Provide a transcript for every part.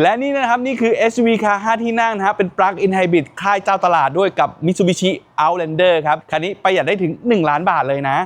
และนี่นะครับ นี่คือ SUV คา5ที่นั่งนะครับเป็นปลั๊กอินไฮบริดค่ายเจ้าตลาดด้วยกับ Mitsubishi Outlander ครับ คันนี้ประหยัดได้ถึง 1 ล้านบาทเลยนะ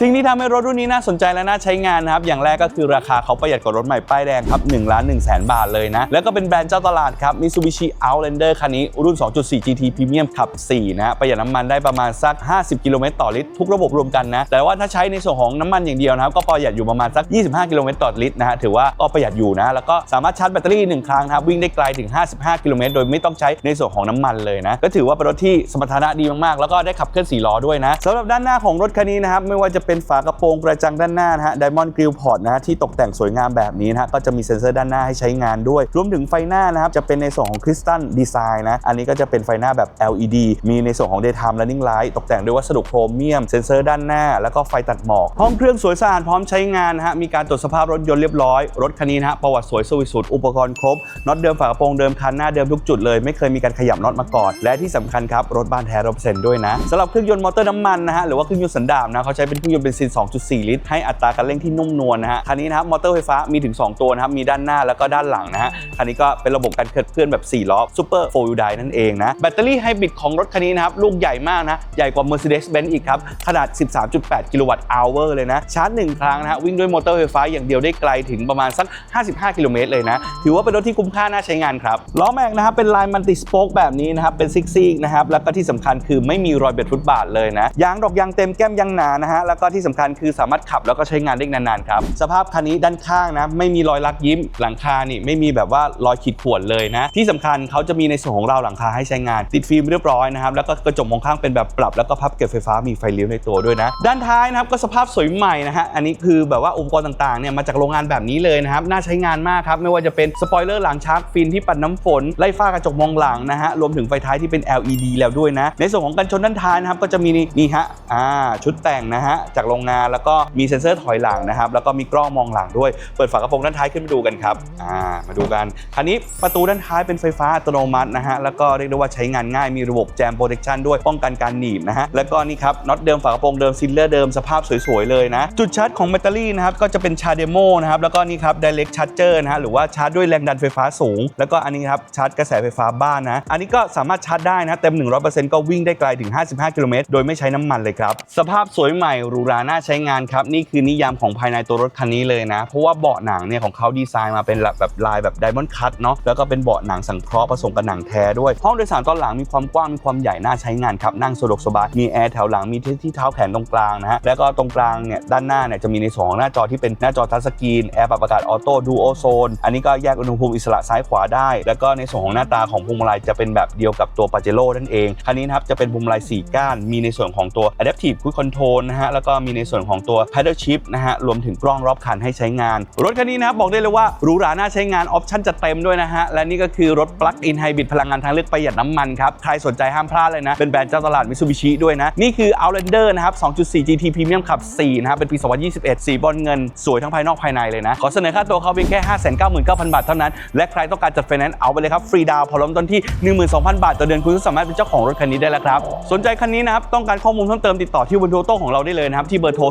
สิ่งที่ทำให้รถรุ่นนี้น่าสนใจและน่าใช้งานนะครับ อย่างแรกก็คือราคาเขาประหยัดกว่ารถใหม่ป้ายแดงครับ1ล้าน1แสนบาทเลยนะ แล้วก็เป็นแบรนด์เจ้าตลาดครับ Mitsubishi Outlander คันนี้รุ่น 2.4 GT Premium ขับ 4นะฮะประหยัดน้ำมันได้ประมาณสัก 50 กิโลเมตรต่อลิตรทุกระบบรวมกันนะ แต่ว่าถ้าใช้ในส่วนของน้ำมันอย่างเดียวนะครับ ก็ประหยัดอยู่ประมาณสัก 25 กิโลเมตรต่อลิตรนะฮะถือว่าก็ประหยัดอยู่นะ แล้วก็สามารถชาร์จแบตเตอรี่หนึ่งครั้งนะครับวิ่งได้ไกลถึง 55 กิโลเมตรโดยไม่ต้องใช้ในส่วนของน้ำมันเลยนะก็ถือว่าเป็นรถที่สมรรถนะดีมากๆ แล้วก็ได้ขับเคลื่อน4ล้อด้วยนะสำหรับด้านหน้าของรถคันนี้นะครับไม่ว่าจะเป็นฝากระโปรงกระจังด้านหน้านะฮะ Diamond Grille Port นะฮะที่ตกแต่งสวยงามแบบนี้นะฮะก็จะมีเซ็นเซอร์ด้านหน้าให้ใช้งานด้วย รวมถึงไฟหน้านะครับจะเป็นในส่วนของคริสตัลดีไซน์นะอันนี้ก็จะเป็นไฟหน้าแบบ LED มีในส่วนของ Daytime Running Light ตกแต่งด้วยวัสดุโครเมียม เซ็นเซอร์ด้านหน้า แล้วก็ไฟตัดหมอกห้องเครื่องสวยสะอาดพร้อมใช้งานนะฮะมีการตรวจสภาพรถยนต์เรียบร้อยรถคันนี้นะฮะประวัติสวยสวิสุดอุปกรณ์ครบน็อตเดิมฝากระโปรงเดิมคันหน้าเดิมทุกจุดเลยไม่เคยมีการขยับน็อตมาก่อนและที่สำคัญครับรถบ้านแท้ร้อยเปอร์เซ็นต์ด้วยนะสำหรับเครื่องยนต์มอเตอร์น้ำมันนะฮะหรือว่าเครื่องยนต์สันดาปนะเขาใช้เป็นเครื่องยนต์เบนซิน 2.4 ลิตร ให้อัตราการเร่งที่นุ่มนวลนะฮะ คันนี้นะครับมอเตอร์ไฟฟ้ามีถึง 2 ตัวนะครับ มีด้านหน้าแล้วก็ด้านหลังนะฮะ คันนี้ก็เป็นระบบการเคลื่อนแบบ 4 ล้อ Super 4 Wheel Drive นั่นเองนะ แบตเตอรี่ไฮบริดของรถคันนี้นะครับ ลูกใหญ่มากนะ ใหญ่กว่า Mercedes-Benz อีกครับ ขนาด 13.8 กิโลวัตต์อเวอร์เลยนะ ชาร์จหนึ่งครั้งนะฮะ วิ่งด้วยมอเตอร์ไฟฟ้าอย่างเดียวได้ไกลถึงประมาณสัก 55 กิโลเมตรเลยนะ ถือว่าเป็นรถที่คุ้มค่าน่าใช้งานครับ ล้อแม็กนะครับเป็นลายมันติสโป๊กแบบนี้นะครับ เป็นซิกซิกนะครับ แล้วก็ที่สำคัญคือไม่มีรอยเบ็ดฟุตบาทเลยนะ ยางดอกยางเต็มแก้มยางหนานะฮะแล้วก็ที่สำคัญคือสามารถขับแล้วก็ใช้งานได้นานๆครับ สภาพคันนี้ด้านข้างนะ ไม่มีรอยลักยิ้มหลังคานี่ไม่มีแบบว่ารอยขีดข่วนเลยนะ ที่สำคัญเขาจะมีในส่วนของเราหลังคาให้ใช้งาน ติดฟิล์มเรียบร้อยนะครับ แล้วก็กระจกมองข้างเป็นแบบปรับ แล้วก็พับเก็บไฟฟ้ามีไฟเลี้ยวในตัวด้วยนะ ด้านท้ายนะครับก็สภาพสวยใหม่นะฮะอันนี้คือแบบว่าอุปกรณ์ต่างๆเนี่ยมาจากโรงงานแบบนี้เลยนะครับน่าใช้งานมากครับไม่ว่าจะเป็นสปอยเลอร์หลังชาร์กฟินที่ปัดน้ำฝนไล่ฟ้ากระจกมองหลังนะฮะรวมถึงไฟท้ายที่เป็น LED แล้วด้วยนะ ในส่วนของกันชนด้านท้ายนะครับก็จะมีนี่นี่ฮะอ่าชุดแต่งนะฮะจากโรงงาน แล้วก็มีเซ็นเซอร์ถอยหลังนะครับ แล้วก็มีกล้องมองหลังด้วย เปิดฝากระโปรงด้านท้ายขึ้นมาดูกันครับอ่ามาดูกันคันนี้ประตูด้านท้ายเป็นไฟฟ้าอัตโนมัตินะฮะแล้วก็เรียกได้ว่าใช้งานง่ายมีระบบแจมโปรเทคชันด้วยป้องกันการหนีบนะฮะแล้วก็นี่ครับน็อตเดิมฝากระโปรงเดิมซิลเลอร์เดิมสภาพสวยๆเลยนะจุดชาร์จของแบตเตอรี่นะครับก็จะเป็นชาร์จเดโมนะครับแล้วก็นี่ครับ direct charger นะฮะหรือว่าชาร์จด้วยแรงดันไฟฟ้าสูง แล้วก็อันนี้ครับชาร์จกระแสไฟฟ้าบ้านนะอันนี้ก็สามารถชาร์จได้นะเต็ม 100%ก็วิ่งได้ไกลถึง 55 กิโลเมตรโดยไม่ใช้น้ำมันเลยครับสภาพสวยใหม่หรูหราน่าใช้งานครับ นี่คือนิยามของภายในตัวรถคันนี้เลยนะ เพราะว่าเบาะหนังเนี่ยของเขาดีไซน์มาเป็นแบบลายแบบไดมอนด์คัตเนาะแล้วก็เป็นเบาะหนังสังเคราะห์ผสมกับหนังแท้ด้วย ห้องโดยสารตอนหลังมีความกว้างมีความใหญ่น่าใช้งานครับนั่งสะดวกสบายมีแอร์แถวหลังมีที่ที่เท้าแขนตรงกลางนะฮะแล้วก็ตรงกลางเนี่ยด้านหน้าเนี่ยจะมีในส่วนของหน้าจอที่เป็นหน้าจอทัชสกรีนแอร์ปรับอากาศออโต้ดูโอโซนอันนี้ก็แยกอุณหภูมิอิสระซ้ายขวาได้ แล้วก็ในส่วนของหน้าตาของพวงมาลัยจะเป็นแบบเดียวกับตัวปาเจโร่นั่นเองคันนี้นะครับจะเป็นพวงมาลัย4ก้านมีในส่วนของตัว Adaptive Cruise Control นะฮะแล้วก็มีในส่วนของตัว Paddle Shift นะฮะรวมถึงกล้องรอบคันให้ใช้งาน รถคันนี้นะครับบอกได้เลยว่าหรูหราน่าใช้งานออปชั่นจะเต็มด้วยนะฮะและนี่ก็คือรถ Plug-in Hybrid พลังงานทางเลือกประหยัดน้ำมันครับใครสนใจห้ามพลาดเลยนะเป็นแบรนด์เจ้าตลาด Mitsubishi ด้วยนะนี่คือ Outlander นะครับ 2.4 GT Premium ขับ 4 นะครับเป็นปี 2021 สีบอลเงิน สวยทั้งภายนอกภายในเลยนะ ขอเสนอค่าตัวเขาเพียงแค่ 599,000 บาทเท่านั้น และใครต้องการจัดไฟแนนซ์เอาไปเลยครับ ฟรีดาวพอเริ่มต้นที่ 12,000 บาท ต่อเดือนคุณก็สามารถเป็นเจ้าของรถคันนี้ได้แล้วครับ สนใจคันนี้นะครับ ต้องการข้อมูลเพิ่มเติมติดต่อที่บนโทรโต้ของเราได้เลยนะครับที่เบอร์โทร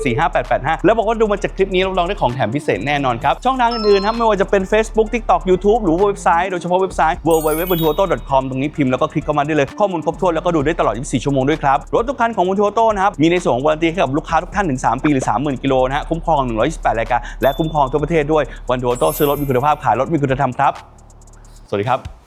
0616745885 แล้วบอกว่าดูมาจากคลิปนี้รับรองได้ของแถมพิเศษแน่นอนครับ ช่องทางอื่นๆนะครับไม่ว่าจะเป็น Facebook TikTok YouTube หรือเว็บไซต์โดยเฉพาะเว็บไซต์ www.buntuoto.com ตรงนี้พิมพ์แล้วก็คลิกเข้ามาได้เลยข้อมูลครบถ้วนแล้วก็ดูได้ตลอด 24 ชั่วโมงด้วยครับรถทุกคันของบุนทัวโต้นะครับมีในส่วนของวารันตีให้กับลูกค้าทุกท่านถึง 3 ปีหรือ 30,000กิโลนะฮะคุ้มครอง 128 รายการและคุ้มครองทั่วประเทศด้วยวันทัวโต้ซื้อรถมีคุณภาพขายรถมีคุณธรรมครับ สวัสดีครับ